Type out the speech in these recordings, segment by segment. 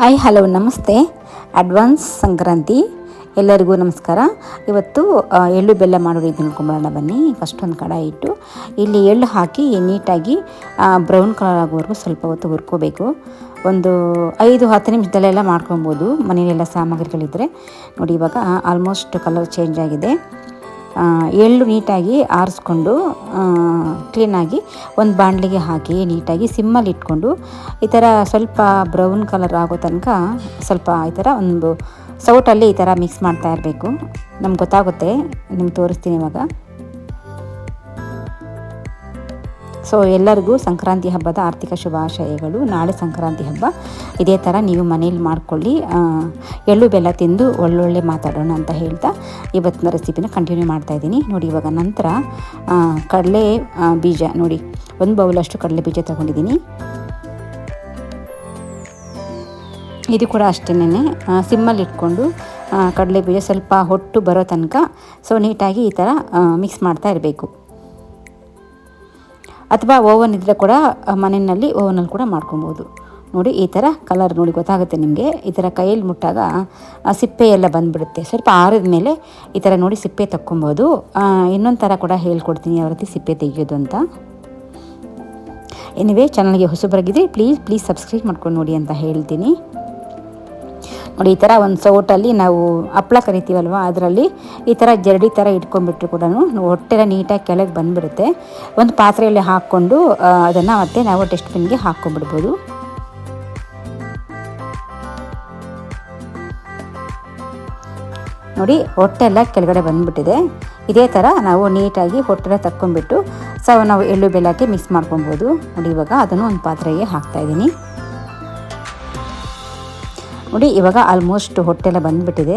Hi, hello, ನಮಸ್ತೆ. Advance Sankranti. ಎಲ್ಲರಿಗೂ ನಮಸ್ಕಾರ. ಇವತ್ತು ಎಳ್ಳು ಬೆಲ್ಲ ಮಾಡೋ ರೀತಿ ನೋಡ್ಕೊಂಬರೋಣ ಬನ್ನಿ. ಫಸ್ಟ್ ಒಂದು ಕಡಾಯಿ ಇಟ್ಟು, ಇಲ್ಲಿ ಎಳ್ಳು ಹಾಕಿ ನೀಟಾಗಿ ಬ್ರೌನ್ ಕಲರ್ ಆಗೋವರೆಗೂ ಸ್ವಲ್ಪ ಹೊತ್ತು ಹುರ್ಕೋಬೇಕು. ಒಂದು ಐದು, ಹತ್ತು ನಿಮಿಷದಲ್ಲೆಲ್ಲ ಮಾಡ್ಕೊಬೋದು ಮನೆಯಲ್ಲೆಲ್ಲ ಸಾಮಗ್ರಿಗಳಿದ್ದರೆ ನೋಡಿ, ಇವಾಗ ಆಲ್ಮೋಸ್ಟ್ ಕಲರ್ ಚೇಂಜ್ ಆಗಿದೆ. ಎಳ್ಳು ನೀಟಾಗಿ ಆರಿಸ್ಕೊಂಡು ಕ್ಲೀನಾಗಿ ಒಂದು ಬಾಣಲಿಗೆ ಹಾಕಿ ನೀಟಾಗಿ ಸಿಮ್ಮಲ್ಲಿ ಇಟ್ಕೊಂಡು, ಈ ಥರ ಸ್ವಲ್ಪ ಬ್ರೌನ್ ಕಲರ್ ಆಗೋ ತನಕ ಸ್ವಲ್ಪ ಈ ಥರ ಒಂದು ಸೌಟಲ್ಲಿ ಈ ಥರ ಮಿಕ್ಸ್ ಮಾಡ್ತಾ ಇರಬೇಕು. ನಮ್ಗೆ ಗೊತ್ತಾಗುತ್ತೆ, ನಿಮ್ಗೆ ತೋರಿಸ್ತೀನಿ ಇವಾಗ. ಸೊ ಎಲ್ಲರಿಗೂ ಸಂಕ್ರಾಂತಿ ಹಬ್ಬದ ಆರ್ಥಿಕ ಶುಭಾಶಯಗಳು. ನಾಳೆ ಸಂಕ್ರಾಂತಿ ಹಬ್ಬ. ಇದೇ ಥರ ನೀವು ಮನೇಲಿ ಮಾಡ್ಕೊಳ್ಳಿ. ಎಳ್ಳು ಬೆಲ್ಲ ತಿಂದು ಒಳ್ಳೊಳ್ಳೆ ಮಾತಾಡೋಣ ಅಂತ ಹೇಳ್ತಾ ಇವತ್ತಿನ ರೆಸಿಪಿನ ಕಂಟಿನ್ಯೂ ಮಾಡ್ತಾ ಇದ್ದೀನಿ. ನೋಡಿ, ಇವಾಗ ನಂತರ ಕಡಲೆ ಬೀಜ. ನೋಡಿ, ಒಂದು ಬೌಲಷ್ಟು ಕಡಲೆ ಬೀಜ ತೊಗೊಂಡಿದ್ದೀನಿ. ಇದು ಕೂಡ ಅಷ್ಟೇನೆ ಸಿಮ್ಮಲ್ಲಿ ಇಟ್ಕೊಂಡು ಕಡಲೆ ಬೀಜ ಸ್ವಲ್ಪ ಹೊಟ್ಟು ಬರೋ ತನಕ, ಸೊ, ನೀಟಾಗಿ ಈ ಥರ ಮಿಕ್ಸ್ ಮಾಡ್ತಾ ಇರಬೇಕು. ಅಥವಾ ಓವನ್ ಇದ್ದರೆ ಕೂಡ ಮನೆಯಲ್ಲಿ ಓವನಲ್ಲಿ ಕೂಡ ಮಾಡ್ಕೊಬೋದು. ನೋಡಿ, ಈ ಥರ ಕಲರ್ ನೋಡಿ ಗೊತ್ತಾಗುತ್ತೆ ನಿಮಗೆ. ಈ ಥರ ಕೈಯಲ್ಲಿ ಮುಟ್ಟಾಗ ಸಿಪ್ಪೆ ಎಲ್ಲ ಬಂದುಬಿಡುತ್ತೆ. ಸ್ವಲ್ಪ ಆರಿದ ಮೇಲೆ ಈ ಥರ ನೋಡಿ ಸಿಪ್ಪೆ ತಕ್ಕೊಬೋದು. ಇನ್ನೊಂದು ಥರ ಕೂಡ ಹೇಳ್ಕೊಡ್ತೀನಿ ಯಾವ ರೀತಿ ಸಿಪ್ಪೆ ತೆಗೆಯೋದು ಅಂತ. ಎನಿವೇ ಚಾನಲ್ಗೆ ಹೊಸಬರಾಗಿದ್ದರೆ ಪ್ಲೀಸ್ ಪ್ಲೀಸ್ ಸಬ್ಸ್ಕ್ರೈಬ್ ಮಾಡ್ಕೊಂಡು ನೋಡಿ ಅಂತ ಹೇಳ್ತೀನಿ. ನೋಡಿ, ಈ ಥರ ಒಂದು ಸೌಟಲ್ಲಿ ನಾವು ಹಪ್ಪಳ ಕರಿತೀವಲ್ವ, ಅದರಲ್ಲಿ ಈ ಥರ ಜರಡಿ ಥರ ಇಟ್ಕೊಂಡ್ಬಿಟ್ರು ಕೂಡ ಹೊಟ್ಟೆಲ್ಲ ನೀಟಾಗಿ ಕೆಳಗೆ ಬಂದುಬಿಡುತ್ತೆ. ಒಂದು ಪಾತ್ರೆಯಲ್ಲಿ ಹಾಕ್ಕೊಂಡು ಅದನ್ನು ಮತ್ತೆ ನಾವು ಡಸ್ಟ್ಬಿನ್ಗೆ ಹಾಕ್ಕೊಂಡ್ಬಿಡ್ಬೋದು. ನೋಡಿ ಹೊಟ್ಟೆ ಎಲ್ಲ ಕೆಳಗಡೆ ಬಂದುಬಿಟ್ಟಿದೆ. ಇದೇ ಥರ ನಾವು ನೀಟಾಗಿ ಹೊಟ್ಟೆಲ್ಲ ತಕ್ಕೊಂಡ್ಬಿಟ್ಟು ಸೊ ನಾವು ಎಳ್ಳು ಬೆಲ್ಲಕ್ಕೆ ಮಿಕ್ಸ್ ಮಾಡ್ಕೊಬೋದು. ನೋಡಿ, ಇವಾಗ ಅದನ್ನು ಒಂದು ಪಾತ್ರೆಗೆ ಹಾಕ್ತಾಯಿದ್ದೀನಿ ನೋಡಿ, ಇವಾಗ ಆಲ್ಮೋಸ್ಟ್ ಹೊಟ್ಟೆಲ್ಲ ಬಂದುಬಿಟ್ಟಿದೆ.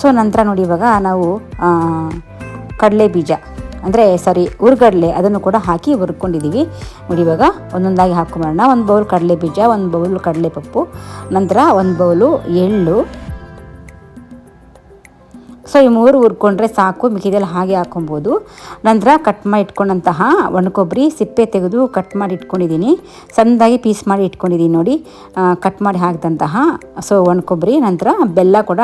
ಸೊ ನಂತರ ನೋಡಿ ಇವಾಗ ನಾವು ಕಡಲೆ ಬೀಜ, ಅಂದರೆ ಸಾರಿ ಉರ್ಗಡಲೆ, ಅದನ್ನು ಕೂಡ ಹಾಕಿ ಹುರ್ಕೊಂಡಿದ್ದೀವಿ ನೋಡಿ ಇವಾಗ ಒಂದೊಂದಾಗಿ ಹಾಕ್ಕೊಂಬರೋಣ. ಒಂದು ಬೌಲ್ ಕಡಲೆ ಬೀಜ, ಒಂದು ಬೌಲ್ ಕಡಲೆ ಪಪ್ಪು, ನಂತರ ಒಂದು ಬೌಲು ಎಳ್ಳು ಸೊ ಈ ಮೂರು ಹುರ್ಕೊಂಡ್ರೆ ಸಾಕು, ಮಿಕ್ಕಿದೆಲ್ಲ ಹಾಗೆ ಹಾಕೊಬೋದು ನಂತರ ಕಟ್ ಮಾಡಿ ಇಟ್ಕೊಂಡಂತಹ ಒಣಕೊಬ್ಬರಿ, ಸಿಪ್ಪೆ ತೆಗೆದು ಕಟ್ ಮಾಡಿ ಇಟ್ಕೊಂಡಿದ್ದೀನಿ. ಸಣ್ಣದಾಗಿ ಪೀಸ್ ಮಾಡಿ ಇಟ್ಕೊಂಡಿದ್ದೀನಿ ನೋಡಿ. ಕಟ್ ಮಾಡಿ ಹಾಕಿದಂತಹ, ಸೊ ಒಣಕೊಬ್ಬರಿ, ನಂತರ ಬೆಲ್ಲ ಕೂಡ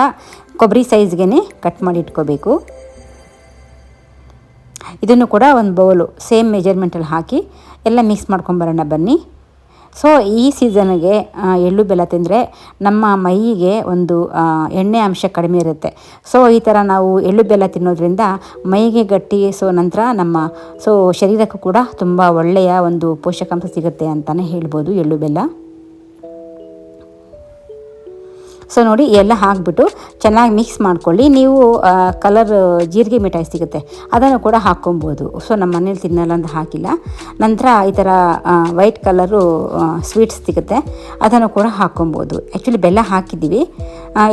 ಕೊಬ್ಬರಿ ಸೈಜ್ಗೆ ಕಟ್ ಮಾಡಿ ಇಟ್ಕೋಬೇಕು. ಇದನ್ನು ಕೂಡ ಒಂದು ಬೌಲು ಸೇಮ್ ಮೆಜರ್ಮೆಂಟಲ್ಲಿ ಹಾಕಿ ಎಲ್ಲ ಮಿಕ್ಸ್ ಮಾಡ್ಕೊಂಬರೋಣ ಬನ್ನಿ. ಸೊ ಈ ಸೀಸನ್ಗೆ ಎಳ್ಳು ಬೆಲ್ಲ ತಿಂದರೆ ನಮ್ಮ ಮೈಗೆ ಒಂದು ಎಣ್ಣೆ ಅಂಶ ಕಡಿಮೆ ಇರುತ್ತೆ. ಸೊ ಈ ಥರ ನಾವು ಎಳ್ಳು ಬೆಲ್ಲ ತಿನ್ನೋದ್ರಿಂದ ಮೈಗೆ ಗಟ್ಟಿ ಸೊ ನಂತರ ನಮ್ಮ ಸೊ ಶರೀರಕ್ಕೂ ಕೂಡ ತುಂಬ ಒಳ್ಳೆಯ ಒಂದು ಪೋಷಕಾಂಶ ಸಿಗುತ್ತೆ ಅಂತಲೇ ಹೇಳ್ಬೋದು ಎಳ್ಳು ಬೆಲ್ಲ. ಸೊ ನೋಡಿ ಎಲ್ಲ ಹಾಕ್ಬಿಟ್ಟು ಚೆನ್ನಾಗಿ ಮಿಕ್ಸ್ ಮಾಡ್ಕೊಳ್ಳಿ. ನೀವು ಕಲರ್ ಜೀರಿಗೆ ಮಿಠಾಯಿ ಸಿಗುತ್ತೆ. ಅದನ್ನು ಕೂಡ ಹಾಕ್ಕೊಬೋದು. ಸೊ ನಮ್ಮ ಮನೇಲಿ ತಿನ್ನಲ್ಲ ಅಂತ ಹಾಕಿಲ್ಲ. ನಂತರ ಈ ಥರ ವೈಟ್ ಕಲರು ಸ್ವೀಟ್ಸ್ ಸಿಗುತ್ತೆ. ಅದನ್ನು ಕೂಡ ಹಾಕ್ಕೊಬೋದು. ಆ್ಯಕ್ಚುಲಿ ಬೆಲ್ಲ ಹಾಕಿದ್ದೀವಿ.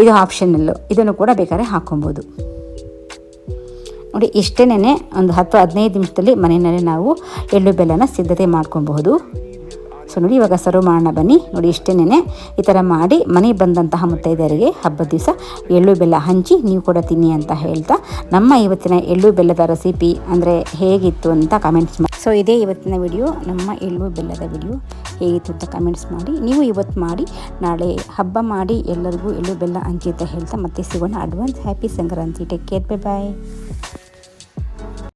ಇದು ಆಪ್ಷನಲ್ಲು ಇದನ್ನು ಕೂಡ ಬೇಕಾದ್ರೆ ಹಾಕ್ಕೊಬೋದು. ನೋಡಿ ಇಷ್ಟೇನೆ ಒಂದು ಹತ್ತು ಹದಿನೈದು ನಿಮಿಷದಲ್ಲಿ ಮನೆಯಲ್ಲೇ ನಾವು ಎಳ್ಳು ಬೆಲ್ಲನ ಸಿದ್ಧತೆ ಮಾಡ್ಕೊಬಹುದು. ಸೊ ನೋಡಿ, ಇವಾಗ ಸರ್ವ್ ಮಾಡೋಣ ಬನ್ನಿ. ನೋಡಿ ಇಷ್ಟೇನೆ ಈ ಥರ ಮಾಡಿ ಮನೆಗೆ ಬಂದಂತಹ ಮುತ್ತೈದೆಯರಿಗೆ ಹಬ್ಬದ ದಿವಸ ಎಳ್ಳು ಬೆಲ್ಲ ಹಂಚಿ ನೀವು ಕೂಡ ತಿನ್ನಿ ಅಂತ ಹೇಳ್ತಾ ನಮ್ಮ ಇವತ್ತಿನ ಎಳ್ಳು ಬೆಲ್ಲದ ರೆಸಿಪಿ ಅಂದರೆ ಹೇಗಿತ್ತು ಅಂತ ಕಮೆಂಟ್ಸ್ ಮಾಡಿ. ಸೊ ಇದೇ ಇವತ್ತಿನ ವಿಡಿಯೋ ನಮ್ಮ ಎಳ್ಳು ಬೆಲ್ಲದ ವಿಡಿಯೋ ಹೇಗಿತ್ತು ಅಂತ ಕಮೆಂಟ್ಸ್ ಮಾಡಿ. ನೀವು ಇವತ್ತು ಮಾಡಿ, ನಾಳೆ ಹಬ್ಬ ಮಾಡಿ ಎಲ್ಲರಿಗೂ ಎಳ್ಳು ಬೆಲ್ಲ ಹಂಚಿ ಅಂತ ಹೇಳ್ತಾ ಮತ್ತೆ ಸಿಗೋಣ. Advance happy Sankranti take care bye bye